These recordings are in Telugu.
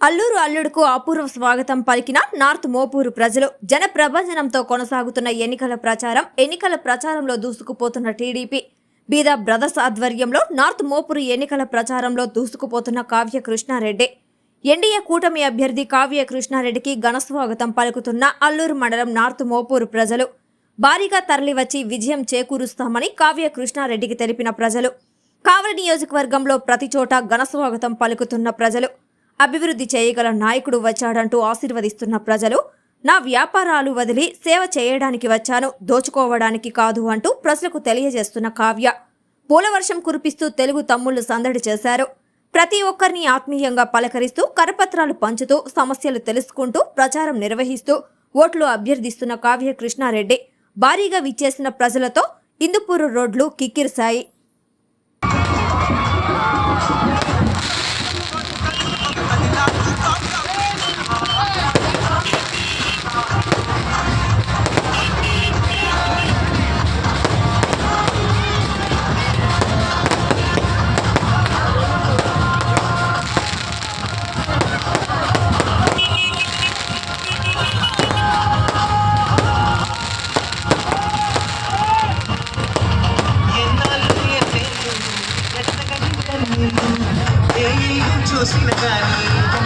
అల్లూరు అల్లుడుకు అపూర్వ స్వాగతం పలికిన నార్త్ మోపూరు ప్రజలు జన ప్రభంజనంతో కొనసాగుతున్న ఎన్నికల ప్రచారం ఎన్నికల ప్రచారంలో దూసుకుపోతున్న టీడీపీ బీదా బ్రదర్స్ ఆధ్వర్యంలో నార్త్ మోపూరు ఎన్నికల ప్రచారంలో దూసుకుపోతున్న కావ్య కృష్ణారెడ్డి. ఎన్డీఏ కూటమి అభ్యర్థి కావ్య కృష్ణారెడ్డికి ఘన స్వాగతం పలుకుతున్న అల్లూరు మండలం నార్త్ మోపూరు ప్రజలు. భారీగా తరలివచ్చి విజయం చేకూరుస్తామని కావ్య కృష్ణారెడ్డికి తెలిపిన ప్రజలు. కావలి నియోజకవర్గంలో ప్రతి చోట ఘన స్వాగతం పలుకుతున్న ప్రజలు. అభివృద్ధి చేయగల నాయకుడు వచ్చాడంటూ ఆశీర్వదిస్తున్న ప్రజలు నా వ్యాపారాలు వదిలి సేవ చేయడానికి వచ్చాను దోచుకోవడానికి కాదు అంటూ ప్రజలకు తెలియజేస్తున్న కావ్య. పూలవర్షం కురిపిస్తూ తెలుగు తమ్ముళ్ళు సందడి చేశారు. ప్రతి ఒక్కరిని ఆత్మీయంగా పలకరిస్తూ కరపత్రాలు పంచుతూ సమస్యలు తెలుసుకుంటూ ప్రచారం నిర్వహిస్తూ ఓట్లు అభ్యర్థిస్తున్న కావ్య కృష్ణారెడ్డి భారీగా విచ్చేసిన ప్రజలతో ఇందుపూరు రోడ్లు కిక్కిరిశాయి.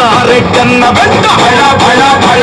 ದಾರೆ ಕನ್ನ ಬೆಟ್ಟ ಹಳ ಹಳ ಹಳ